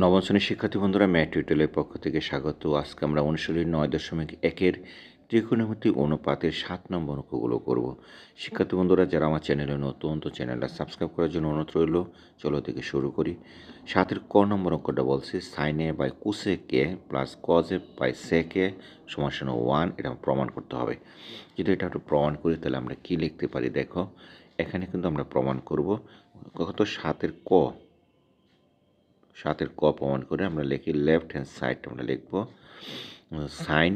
নবম শ্রেণির শিক্ষার্থী বন্ধুরা ম্যাট টিউটোরিয়ালের পক্ষ থেকে স্বাগত। আজকে আমরা অনুশীলনী নয় দশমিক একের ত্রিকোণমিতি অনুপাতের সাত নম্বর অঙ্কগুলো করব। শিক্ষার্থী বন্ধুরা, যারা আমার চ্যানেলে নতুন, তো চ্যানেলটা সাবস্ক্রাইব করার জন্য অনুরোধ রইল। চলো থেকে শুরু করি। সাতের ক নম্বর অঙ্কটা বলছে sine A by কুসে K plus cos A by সেকে সমান ওয়ান এটা প্রমাণ করতে হবে। যদি এটা একটু প্রমাণ করি, তাহলে আমরা কি লিখতে পারি? দেখো, এখানে কিন্তু আমরা প্রমাণ করব। কত? সাতের ক। সাতের ক প্রমাণ করে আমরা লিখি লেফট হ্যান্ড সাইড আমরা লিখব। সাইন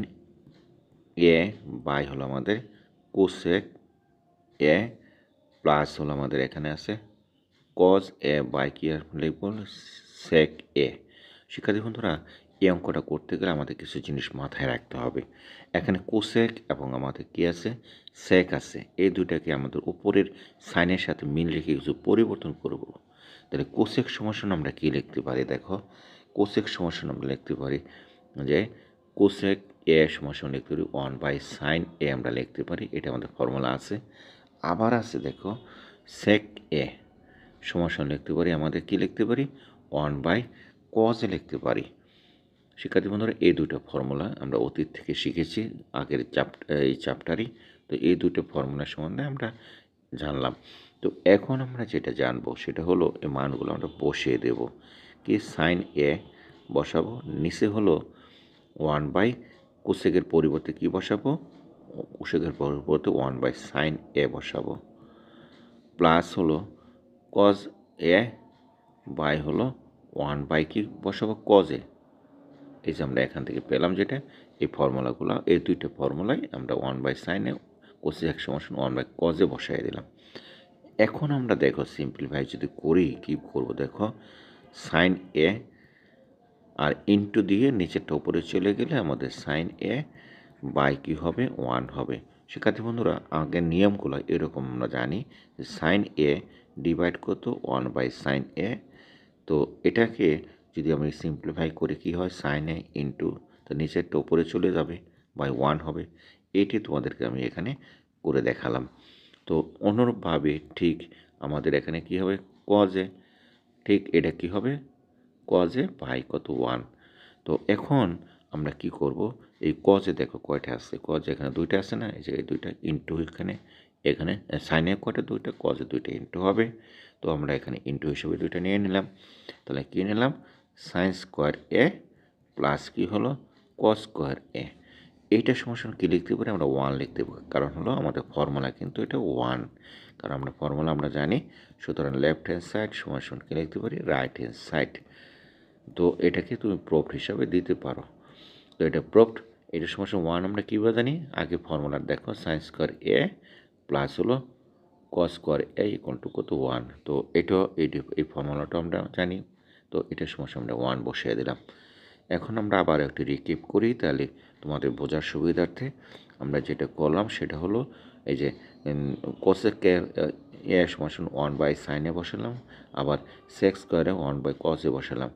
এ বাই হলো আমাদের কোসেক এ প্লাস হলো আমাদের এখানে আছে। কজ এ বাই কি লিখব? সেক এ শিক্ষার্থী বন্ধুরা, এই অঙ্কটা করতে গেলে আমাদের কিছু জিনিস মাথায় রাখতে হবে। এখানে কোসেক এবং আমাদের কি আছে? সেক আছে। এই দুইটাকে আমাদের উপরের সাইনের সাথে মিল রেখে কিছু পরিবর্তন করব। তাহলে কোসেক সমস্যা আমরা কী লিখতে পারি? দেখো কোসেক সমস্যা আমরা লিখতে পারি যে কোসেক এ সমস্যা লিখতে পারি ওয়ান বাই সাইন এ আমরা লিখতে পারি, এটা আমাদের ফর্মুলা আছে। আবার আছে দেখো সেক এ সমস্যা লিখতে পারি, আমাদের কি লিখতে পারি? ওয়ান বাই কজে লিখতে পারি। শিক্ষার্থী বন্ধুরা, এই দুটো ফর্মুলা আমরা অতীত থেকে শিখেছি, আগের চাপ এই চ্যাপ্টারই তো এই দুটো ফর্মুলা সম্বন্ধে আমরা জানলাম। তো এখন আমরা যেটা জানব সেটা হলো এই মানগুলো আমরা বসিয়ে দেব। কি? সাইন এ বসাবো। নিচে হলো ওয়ান বাই কুশেকের পরিবর্তে কি বসাবো? কুশেকের পরিবর্তে ওয়ান বাই সাইন এ বসাবো। প্লাস হলো কজ এ বাই হলো ওয়ান বাই কি বসাবো? কজে এই যে আমরা এখান থেকে পেলাম যেটা, এই ফর্মুলাগুলো, এই দুইটা ফর্মুলাই আমরা ওয়ান বাই সাইনে কোসে এক সমস্যা ওয়ান বাই কজে বসাই দিলাম। এখন আমরা দেখো সিম্পলিফাই যদি করি, কি করব দেখো? সাইন এ আর ইনটু দিয়ে নিচেরটা উপরে চলে গেলে আমাদের সাইন এ বাই কী হবে? ওয়ান হবে। শিক্ষার্থী বন্ধুরা, আগের নিয়মগুলো এরকম আমরা জানি সাইন এ ডিভাইড করতো ওয়ান বাই সাইন এ তো এটাকে যদি আমি সিম্পলিফাই করি, কি হয়? সাইন এ ইন্টু তো নিচেরটা উপরে চলে যাবে বাই ওয়ান হবে। এটি তোমাদেরকে আমি এখানে করে দেখালাম। তো অনুরূপভাবে ঠিক আমাদের এখানে কি হবে? কজে ঠিক এটা কি হবে? কজে পাই কত ওয়ান তো এখন আমরা কি করব? এই কজে দেখো কয়টা আছে? কজে এখানে দুইটা আছে না? এই যে এই দুইটা ইন্টু এখানে এখানে সাইনে কয়টা? দুইটা কজে দুইটা ইন্টু হবে। তো আমরা এখানে ইন্টু হিসেবে দুইটা নিয়ে নিলাম। তাহলে কী নিলাম? সাইন স্কোয়ার এ প্লাস কি হলো? কস স্কোয়ার এ এইটা সমস্যা কী? লিখতে পারি আমরা ওয়ান লিখতে পারি। কারণ হলো আমাদের ফর্মুলা কিন্তু এটা ওয়ান কারণ আমরা ফর্মুলা আমরা জানি, সুতরাং লেফট হ্যান্ড সাইড সমান কী লিখতে পারি? রাইট হ্যান্ড সাইড তো এটাকে তুমি প্রফট হিসাবে দিতে পারো। তো এটা প্রফট এটা সমস্যা ওয়ান আমরা কীভাবে জানি? আগে ফর্মুলা দেখো সাইন স্কোয়ার এ প্লাস হলো cos square A equal to কত? ওয়ান তো এটাও, এই ফর্মুলাটা আমরা জানি। তো এটার সমস্যা আমরা ওয়ান বসিয়ে দিলাম। এখন আমরা আবার একটু রিকিপ করি, তাহলে তোমাদের বোঝার সুবিধার্থে আমরা যেটা করলাম সেটা হলো এই যে কোসেকে এ সমান ওয়ান বাই সাইনে বসালাম, আবার সেক্স স্কোয়ারে ওয়ান বাই কসে বসালাম।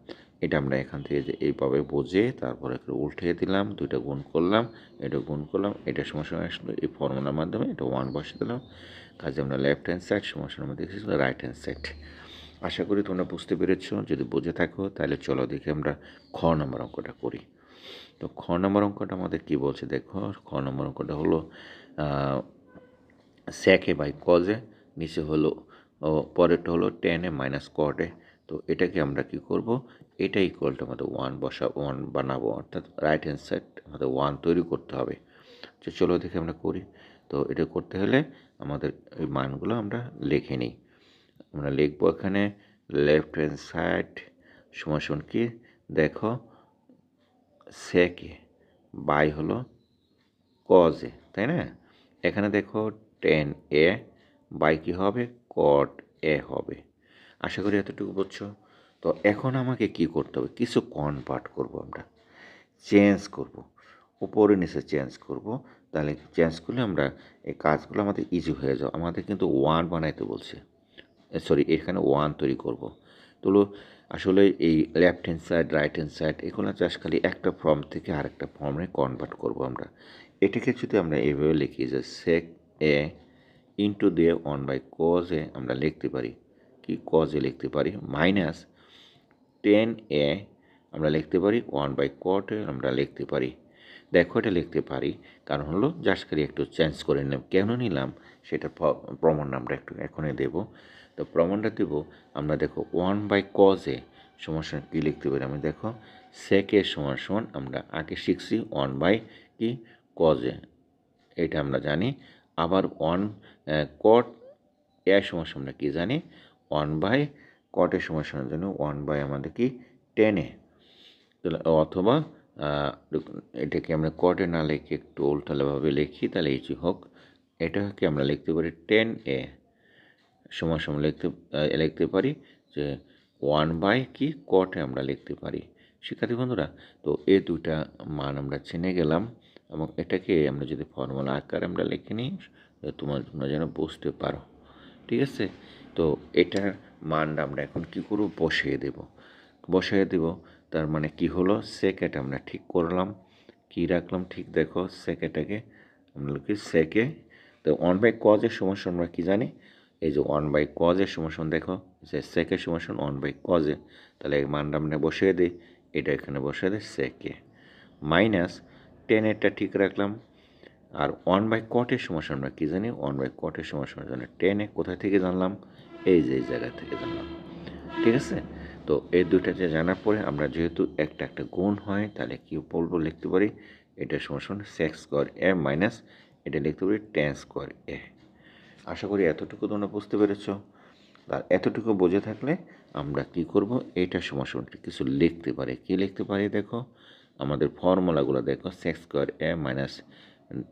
এটা আমরা এখান থেকে যে এইভাবে বুঝে তারপরে একটু উল্টে দিলাম, দুইটা গুণ করলাম, এটা গুণ করলাম, এটা সমস্যা আসলো এই ফর্মুলার মাধ্যমে এটা ওয়ান বসে দিলাম। কাজে আমরা লেফট হ্যান্ড সাইড সমস্যার মধ্যে রাইট হ্যান্ড সাইড আশা করি তোমরা বুঝতে পেরেছ। যদি বুঝে থাকো, তাহলে চলো দেখে আমরা খ নম্বর অঙ্কটা করি। তো খ নম্বর অঙ্কটা আমাদের কি বলছে দেখো? খ নম্বর অঙ্কটা হলো স্যাকে বাই কজে নিচে হলো পরেরটা হলো টেনে মাইনাস কটে তো এটাকে আমরা কি করব? এটা ইকুয়ালটা আমাদের ওয়ান বসা ওয়ান বানাবো, অর্থাৎ রাইট হ্যান্ড সাইড আমাদের ওয়ান তৈরি করতে হবে। চলো দেখে আমরা করি। তো এটা করতে হলে আমাদের ওই মানগুলো আমরা লিখে নিই। আমরা লিখব এখানে লেফট হ্যান্ড সাইড সমান কি? দেখো সেকে বাই হলো কজে তাই না? এখানে দেখো টেন এ বাই কী হবে? কট এ হবে। আশা করি এতটুকু বুঝছ? তো এখন আমাকে কি করতে হবে? কিছু কনভার্ট করব আমরা। চেঞ্জ করব। উপরে নিচে চেঞ্জ করব। তাহলে চেঞ্জ করলে আমরা এই কাজগুলো আমাদের ইজি হয়ে যাও আমাদের কিন্তু ওয়ান বানাইতে বলছে। সরি এখানে ওয়ান তৈরি করব। তো আসলে এই left hand side right hand side এগুলো জাস্ট খালি একটা ফর্ম থেকে আরেকটা ফর্মে কনভার্ট করব আমরা। এটাকে যদি আমরা এইভাবে লিখি যে সেক এ ইন্টু দিয়ে ওয়ান বাই কজ এ আমরা লিখতে পারি। কি কজে লিখতে পারি? মাইনাস টেন এ আমরা লিখতে পারি ওয়ান বাই কট এ আমরা লিখতে পারি। দেখো এটা লিখতে পারি, কারণ হলো জাস্ট খালি একটু চেঞ্জ করে নিলাম। কেন নিলাম? সেটা প্রমাণ আমরা একটু এখনই দেব। তো প্রমাণটা দেব, আমরা দেখো ওয়ান বাই কজে সমান সমান কী লিখতে পারি? আমি দেখো সেকে সমান সমান আমরা আগে শিখছি ওয়ান বাই কি? কজে এটা আমরা জানি। আবার ওয়ান কট এ সমস্যা আমরা কী জানি? ওয়ান বাই কটের সমস্যার জন্য ওয়ান বাই আমাদের কি? টেনে অথবা এটাকে আমরা কটে না লিখে একটু উল্টালাভাবে লিখি, তাহলে এই যে হোক। এটাকে আমরা লিখতে পারি টেন এ। সমান সমান লিখতে লিখতে পারি যে ওয়ান বাই কি? কটে আমরা লিখতে পারি। শিক্ষার্থী বন্ধুরা, তো এই দুইটা মান আমরা চিনে গেলাম এবং এটাকে আমরা যদি ফর্মুলা আকারে আমরা লিখে নিই তোমার, তোমরা যেন বুঝতে পারো। ঠিক আছে? তো এটার মানটা আমরা এখন কি করব? বসিয়ে দেব। বসিয়ে দেব, তার মানে কি হলো? সেকেট আমরা ঠিক করলাম। কি রাখলাম? ঠিক দেখো সেকেটাকে আমরা লিখি সেকে তো ওয়ান বাই কজের সমস্যা আমরা কী জানি? এই যে ওয়ান বাই কজের সমস্যা দেখো, যে সেকের সমস্যা ওয়ান বাই কজে তাহলে এই মানটা আমরা বসিয়ে দিই, এটা এখানে বসিয়ে দিই সেকে মাইনাস টেনেরটা ঠিক রাখলাম। আর ওয়ান বাই কটের সমস্যা আমরা কী জানি? ওয়ান বাই কটের সমস্যার জন্য টেনে কোথা থেকে জানলাম? এই যে, এই জায়গা থেকে জানলাম। ঠিক আছে? তো এই দুটাতে জানার পরে আমরা যেহেতু একটা একটা গুণ হয়, তাহলে কি বলব লিখতে পারি? এটা সমস্যা সেক্স স্কোয়ার এ মাইনাস এটা লিখতে পারি টেন স্কোয়ার এ আশা করি এতটুকু তোমরা বুঝতে পেরেছ। আর এতটুকু বুঝে থাকলে আমরা কি করব? এইটা সমস্যা কিছু লিখতে পারি। কি লিখতে পারি দেখো? আমাদের ফর্মুলাগুলো দেখো। Sec square A minus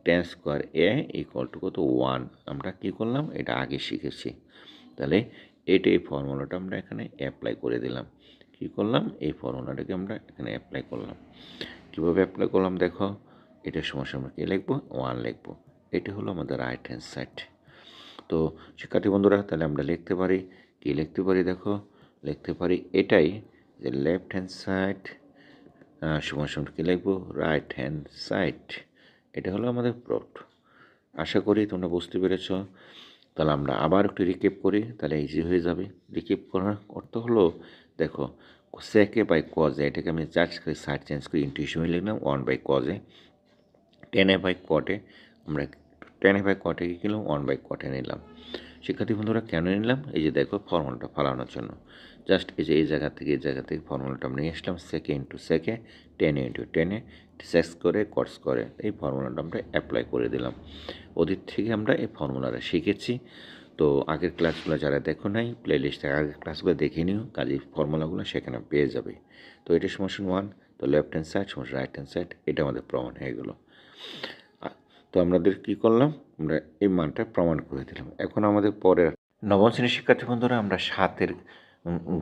tan square A equal to কত? ওয়ান আমরা কি করলাম? এটা আগে শিখেছি। তাহলে এটা এই ফর্মুলাটা আমরা এখানে অ্যাপ্লাই করে দিলাম। কি করলাম? এই ফর্মুলাটাকে আমরা এখানে অ্যাপ্লাই করলাম। কীভাবে অ্যাপ্লাই করলাম দেখো? এটার সমস্যা আমরা কী লিখব? ওয়ান লিখব। এটা হলো আমাদের রাইট হ্যান্ড সাইড তো শিক্ষার্থী বন্ধুরা, তাহলে আমরা লিখতে পারি, কি লিখতে পারি দেখো? লিখতে পারি এটাই যে লেফট হ্যান্ড সাইড সমান সমান কী লিখব? রাইট হ্যান্ড সাইড এটা হলো আমাদের প্লট আশা করি তোমরা বুঝতে পেরেছ। তাহলে আমরা আবার একটু রিকেপ করি, তাহলে ইজি হয়ে যাবে। রিকেপ করার অর্থ হলো, দেখো সেকে বাই কজে এটাকে আমি চার্জ করি সাইড চেঞ্জ করি ইন্টু হিসেবে লিখলাম ওয়ান বাই কজে টেনে বাই কটে আমরা টেনে বাই কটে কী কিনলাম ওয়ান বাই কটে নিলাম। শিক্ষার্থী বন্ধুরা কেন নিলাম? এই যে দেখো ফর্মুলাটা ফালানোর জন্য। জাস্ট এই যে এই জায়গা থেকে এই জায়গা থেকে ফর্মুলাটা আমরা নিয়ে আসলাম সেকে ইন্টু সেকে টেনে ইন্টু টেনে সেক্স করে কটস করে। এই ফর্মুলাটা আমরা অ্যাপ্লাই করে দিলাম। ওদের থেকে আমরা এই ফর্মুলাটা শিখেছি। তো আগের ক্লাসগুলো যারা দেখো নাই লিস্টে আগের ক্লাসগুলো দেখে নিও, কাজে ফর্মুলাগুলো সেখানে পেয়ে যাবে। তো এটা সমস্যা ওয়ান তো লেফট হ্যান্ড সাইড সমস্যা রাইট হ্যান্ড সাইড এটা আমাদের প্রমাণ হয়ে গেলো। তো আমাদের কি করলাম? আমরা এই মানটা প্রমাণ করে দিলাম। এখন আমাদের পরের নবম শ্রেণির শিক্ষার্থী বন্ধুরা, আমরা সাতের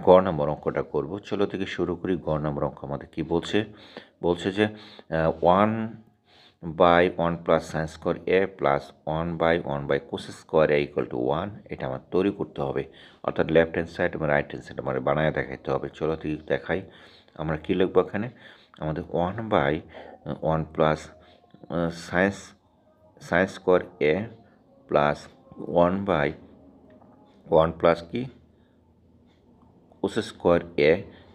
গ নম্বর অঙ্কটা করব। চলো থেকে শুরু করি। গ নম্বর অঙ্ক আমাদের কি বলছে? বলছে যে one by one plus sine square A plus one by one by cos square A equal to one এটা আমার তৈরি করতে হবে। অর্থাৎ লেফট হ্যান্ড সাইড এবং রাইট হ্যান্ড সাইড আমার বানায় দেখাইতে হবে। চলো থেকে দেখাই। আমরা কী লিখব এখানে? আমাদের one by one plus sine sine square A plus one by one plus কি? কোস স্কোয়ার এ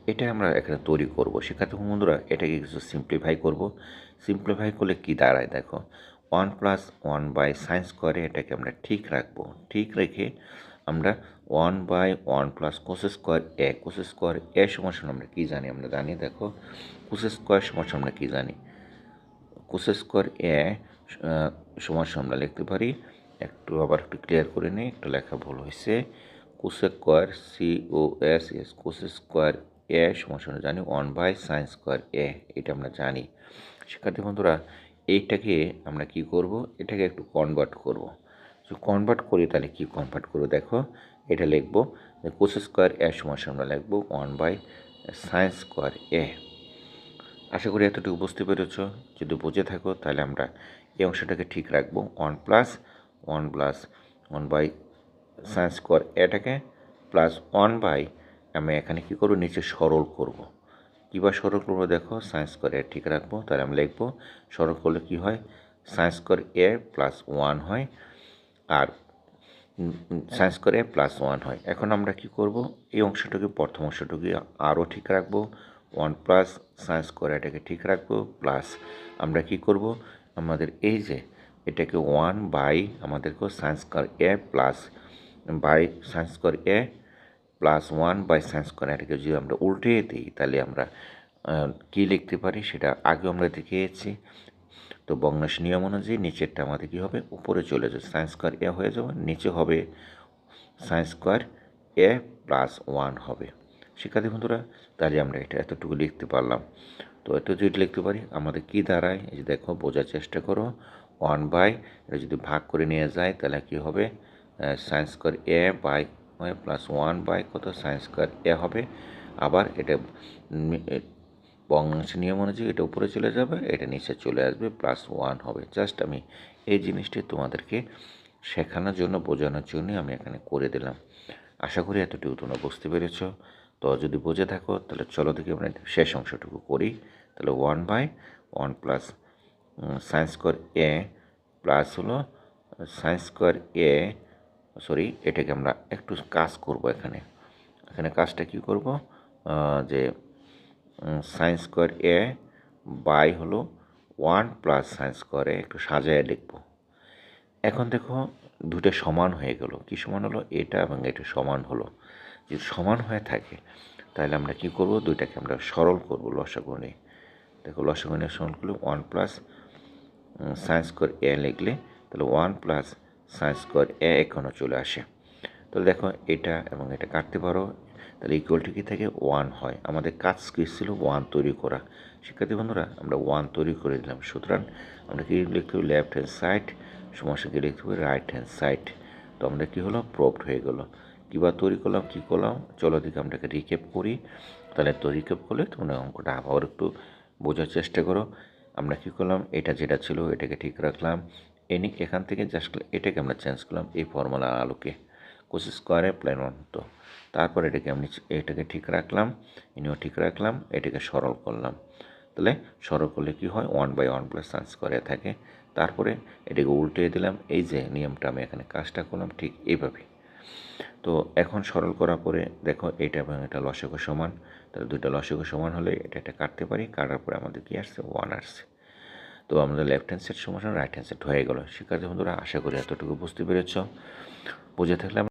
এটা আমরা এখানে তৈরি করব। শিক্ষার্থী বন্ধুরা, এটাকে কিছু সিম্পলিফাই করব। সিম্পলিফাই করলে কি দাঁড়ায় দেখো? One plus one by sine স্কোয়ারে এটাকে আমরা ঠিক রাখব। ঠিক রেখে আমরা one by one plus cos square A cos square A সমস্যা আমরা কী জানি? আমরা জানি দেখো কোস স্কোয়ার সমস্যা আমরা কী জানি? কোস স্কোয়ার এ সমস্যা আমরা লিখতে পারি। একটু আবার একটু ক্লিয়ার করে নিই, একটু লেখা ভুল হয়েছে। Cos square C O S S cos square A সমস্যা আমরা জানি one by sine square A এটা আমরা জানি। শিক্ষার্থী বন্ধুরা, এইটাকে আমরা কি করব? এটাকে একটু কনভার্ট করব। তো কনভার্ট করি তাহলে কি কনভার্ট করব? দেখো, এটা লিখব যে কোস স্কোয়ার এ সমস্যা আমরা লিখব one by sine square A আশা করি এতটুকু বুঝতে পেরেছ। যদি বুঝে থাকো, তাহলে আমরা এই অংশটাকে ঠিক রাখব। One plus one plus one by sine square এটাকে প্লাস ওয়ান বাই আমি এখানে কী করব? নিচে সরল করব। কীভাবে সরল করব দেখো? সায়েন্স স্কোয়ার এ ঠিক রাখব। তাহলে আমি লিখব, সরল করলে কী হয়? Sine square A plus one হয় আর সায়েন্স করে প্লাস ওয়ান হয়। এখন আমরা কি করব? এই অংশটাকে, প্রথম অংশটাকে আরও ঠিক রাখব। ওয়ান প্লাস সায়েন্স করে এটাকে ঠিক রাখব প্লাস আমরা কি করব? আমাদের এই যে এটাকে ওয়ান বাই আমাদেরকে সায়েন্স কর এ প্লাস বাই সায়েন্স কর A plus one by sine কর এটাকে যদি আমরা উল্টে দিই, তাহলে আমরা কী লিখতে পারি? সেটা আগেও আমরা দেখিয়েছি। তো বগ্নাশ নিয়ম অনুযায়ী নিচেরটা আমাদের কী হবে? উপরে চলে যাবে। সায়েন্স স্কোয়ার এ হয়ে যাবে, নিচে হবে sine square A plus one হবে। শিক্ষার্থী বন্ধুরা, তাহলে আমরা এটা এতটুকু লিখতে পারলাম। তো এত যদি লিখতে পারি, আমাদের কী দাঁড়ায়? এই যে দেখো, বোঝার চেষ্টা করো। ওয়ান বাই, এটা যদি ভাগ করে নিয়ে যায়, তাহলে কী হবে? Sine square A by plus one by কত? সায়েন্স স্কোয়ার এ হবে। আবার এটা বঙ্গাংশ নিয়ম অনুযায়ী এটা উপরে চলে যাবে, এটা নিচে চলে আসবে প্লাস ওয়ান হবে। জাস্ট আমি এই জিনিসটি তোমাদেরকে শেখানোর জন্য, বোঝানোর জন্য আমি এখানে করে দিলাম। আশা করি এতটুকু তোমরা বুঝতে পেরেছ। তো যদি বুঝে থাকো, তাহলে চলো দেখি আমরা শেষ অংশটুকু করি। তাহলে one by one plus sine square A plus হলো সায়েন্স স্কোয়ার এ সরি এটাকে আমরা একটু কাজ করব এখানে। এখানে কাজটা কি করব? যে সায়েন্স স্কোয়ার এ বাই হলো one plus sine square A একটু সাজায় লিখব। এখন দেখো, দুটো সমান হয়ে গেল। কি সমান হলো? এটা এবং এটা সমান হলো। যদি সমান হয়ে থাকে, তাহলে আমরা কি করব? দুইটাকে আমরা সরল করব লসাগুণে দেখো লসাগুণে সরল করলে one plus sine square A লিখলে, তাহলে one plus sine square A এখনও চলে আসে। তাহলে দেখো, এটা এবং এটা কাটতে পারো, তাহলে ইকুয়ালটি কি থাকে? ওয়ান হয়। আমাদের কাজ কি ছিল? ওয়ান তৈরি করা। শিক্ষার্থী বন্ধুরা, আমরা ওয়ান তৈরি করে দিলাম। সুতরাং, আমরা কি লিখতে হবে লেফট হ্যান্ড সাইড সমস্যাকে লিখতে হবে রাইট হ্যান্ড সাইড তো আমরা কী হলো? প্রপড হয়ে গেলো। কীবা তৈরি করলাম, কী করলাম, চলো দিকে আমরা রিকেপ করি। তাহলে তো রিকেপ করলে তোমরা অঙ্কটা আবার একটু বোঝার চেষ্টা করো। আমরা কী করলাম, এটা যেটা ছিল এটাকে ঠিক রাখলাম। এনি এখান থেকে জাস্ট এটাকে আমরা চেঞ্জ করলাম এই ফর্মুলা আলোকে। কোস স্কোয়ারে প্লেন ওয়ান তো। তারপর এটাকে আমি এটাকে ঠিক রাখলাম ইনিও ঠিক রাখলাম, এটাকে সরল করলাম। তাহলে সরল করলে কি হয় one by one plus sine square A থাকে। তারপরে এটাকে উল্টে দিলাম, এই যে নিয়মটা আমি এখানে কাজটা করলাম ঠিক এইভাবে। তো এখন সরল করার পরে দেখো এটা এবং এটা লসক সমান। তাহলে দুটা লসক সমান হলে এটা এটা কাটতে পারি, কাটার পরে আমাদের কী আসছে? ওয়ান আসছে। তো আমাদের লেফট হ্যান্ড সেট সমান রাইট হ্যান্ড সেট হয়ে গেলো। শিক্ষার্থী বন্ধুরা, আশা করি এতটুকু বুঝতে পেরেছ। বুঝে থাকলে